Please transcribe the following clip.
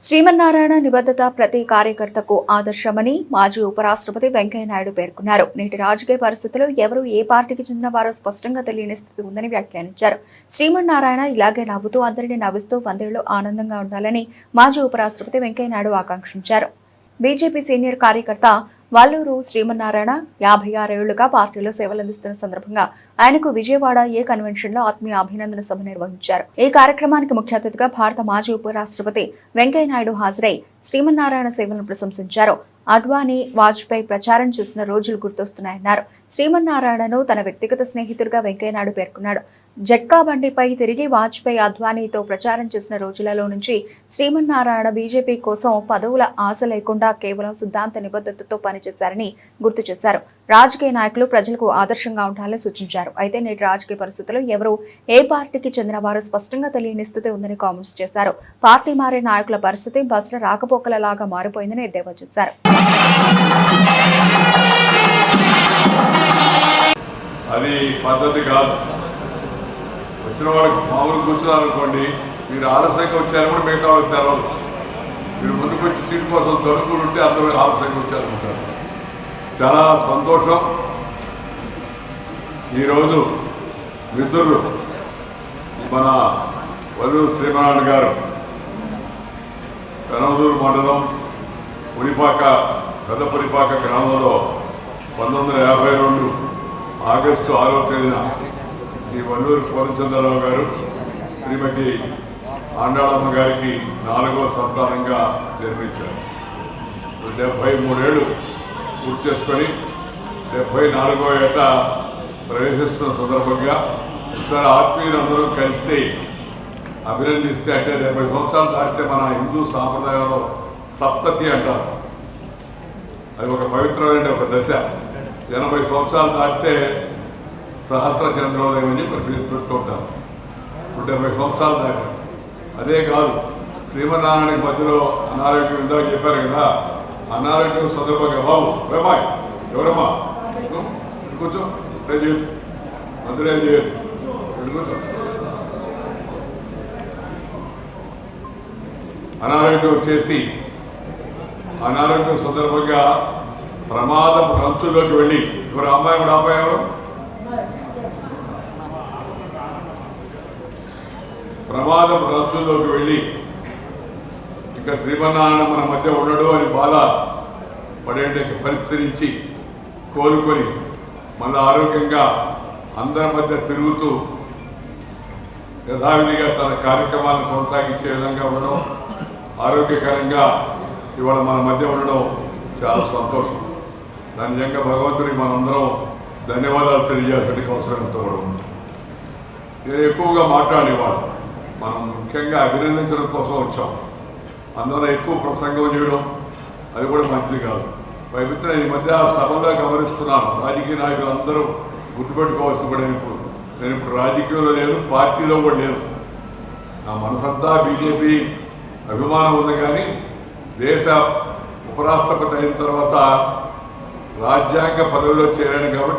శ్రీమన్నారాయణ నిబద్ధత ప్రతి కార్యకర్తకు ఆదర్శమని మాజీ ఉపరాష్ట్రపతి వెంకయ్యనాయుడు పేర్కొన్నారు. నేటి రాజకీయ పరిస్థితుల్లో ఎవరు ఏ పార్టీకి చెందిన వారో స్పష్టంగా తెలియని స్థితి ఉందని వ్యాఖ్యానించారు. శ్రీమన్నారాయణ ఇలాగే నవ్వుతూ అందరినీ నవ్విస్తూ వందేళ్ళు ఆనందంగా ఉండాలని మాజీ ఉపరాష్ట్రపతి వెంకయ్యనాయుడు ఆకాంక్షించారు. బీజేపీ సీనియర్ కార్యకర్త వల్లూరు శ్రీమన్నారాయణ యాభై ఆరేళ్ళుగా పార్టీలో సేవలందిస్తున్న సందర్భంగా ఆయనకు విజయవాడ ఏ కన్వెన్షన్లో ఆత్మీయ అభినందన సభ నిర్వహించారు. ఈ కార్యక్రమానికి ముఖ్య అతిథిగా భారత మాజీ ఉపరాష్ట్రపతి వెంకయ్యనాయుడు హాజరై శ్రీమన్నారాయణ సేవలను ప్రశంసించారు. అడ్వానీ వాజ్పేయి ప్రచారం చేసిన రోజులు గుర్తొస్తున్నాయన్నారు. శ్రీమన్నారాయణను తన వ్యక్తిగత స్నేహితుడిగా వెంకయ్యనాయుడు పేర్కొన్నాడు. జట్కా బండిపై తిరిగి వాజ్పేయి అద్వానీతో ప్రచారం చేసిన రోజులలో నుంచి శ్రీమన్నారాయణ బీజేపీ కోసం పదవుల ఆశ లేకుండా కేవలం సిద్ధాంత నిబద్ధతతో పనిచేశారని గుర్తు చేశారు. రాజకీయ నాయకులు ప్రజలకు ఆదర్శంగా ఉండాలని సూచించారు. అయితే నేటి రాజకీయ పరిస్థితుల్లో ఎవరు ఏ పార్టీకి చెందిన వారు స్పష్టంగా తెలియని స్థితి ఉందని కామెంట్స్ చేశారు. పార్టీ మారే నాయకుల పరిస్థితి బస్సుల రాకపోకలలాగా మారిపోయిందని ఎద్దేవా చేశారు. అది పద్ధతి కాదు. వచ్చిన వాళ్ళకి మామూలు కూర్చున్నారనుకోండి మీరు ఆలస్యంగా వచ్చారు కూడా మిగతా వాళ్ళకి తెరవదు మీరు ముందుకు వచ్చి సీట్ కోసం ఉంటే అందరూ ఆలస్యంగా వచ్చారనుకుంటారు. చాలా సంతోషం. ఈరోజు మిత్రులు మన వల్లూరు శ్రీనారాయణ గారు కనవదూరు మండలం పులిపాక పెద్ద పులిపాక గ్రామంలో పంతొమ్మిది వందల యాభై రెండు ఆగస్టు ఆరో తేదీన శ్రీ వల్లూరు పూర్ణచంద్రరావు గారు శ్రీమతి ఆండాళమ్మ గారికి నాలుగో సంతానంగా జన్మించారు. డెబ్బై మూడేళ్ళు పూర్తి చేసుకొని డెబ్బై నాలుగో ఏట ప్రవేశిస్తున్న సందర్భంగా ఒకసారి ఆత్మీయులందరూ కలిసి అభినందిస్తే అంటే డెబ్బై సంవత్సరాలు దాటితే మన హిందూ సాంప్రదాయంలో సప్తతి అంటారు. అది ఒక పవిత్రమైన ఒక దశ. ఎనభై సంవత్సరాలు దాటితే సహస్ర చంద్రోదయం అని మరి ఇప్పుడు డెబ్బై సంవత్సరాలు దాటి అదే కాదు శ్రీమన్నారాయణకి మధ్యలో అనారోగ్యం ఉందా చెప్పారు కదా అనారోగ్యం సందర్భంగా బాబు ఏమాయ్ ఎవరమ్మా? కూర్చో ఇట్లా చేయొద్దు ఏం చేయదు అనారోగ్యం వచ్చేసి అనారోగ్యం సందర్భంగా ప్రమాదం అంచులోకి వెళ్ళి ఎవరు అమ్మాయి కూడా అబ్బాయి ఎవరు ప్రమాదం అంచులోకి వెళ్ళి ఇక శ్రీమన్నారాయణ మన మధ్య ఉండడు అని బాధ పడే పరిస్థితి నుంచి కోలుకొని మళ్ళీ ఆరోగ్యంగా అందరి మధ్య తిరుగుతూ యథావిధిగా తన కార్యక్రమాలను కొనసాగించే విధంగా ఉండడం ఆరోగ్యకరంగా ఇవాళ మన మధ్య ఉండడం చాలా సంతోషం. దాని నిజంగా భగవంతుడికి మనందరం ధన్యవాదాలు తెలియజేయాల్సిన అవసరం ఎంతో కూడా ఉంది. నేను ఎక్కువగా మాట్లాడేవాడు మనం ముఖ్యంగా అభినందించడం కోసం వచ్చాం. అందువల్ల ఎక్కువ ప్రసంగం చేయడం అది కూడా మంచిది కాదు. పైపుత్ర ఈ మధ్య సభలో గమనిస్తున్నాను. రాజకీయ నాయకులు అందరూ గుర్తుపెట్టుకోవాల్సి కూడా ఇప్పుడు. నేను ఇప్పుడు రాజకీయంలో లేను పార్టీలో కూడా లేను. నా మనసంతా బీజేపీ అభిమానం ఉంది కానీ దేశ ఉపరాష్ట్రపతి అయిన తర్వాత రాజ్యాంగ పదవిలో చేరాను కాబట్టి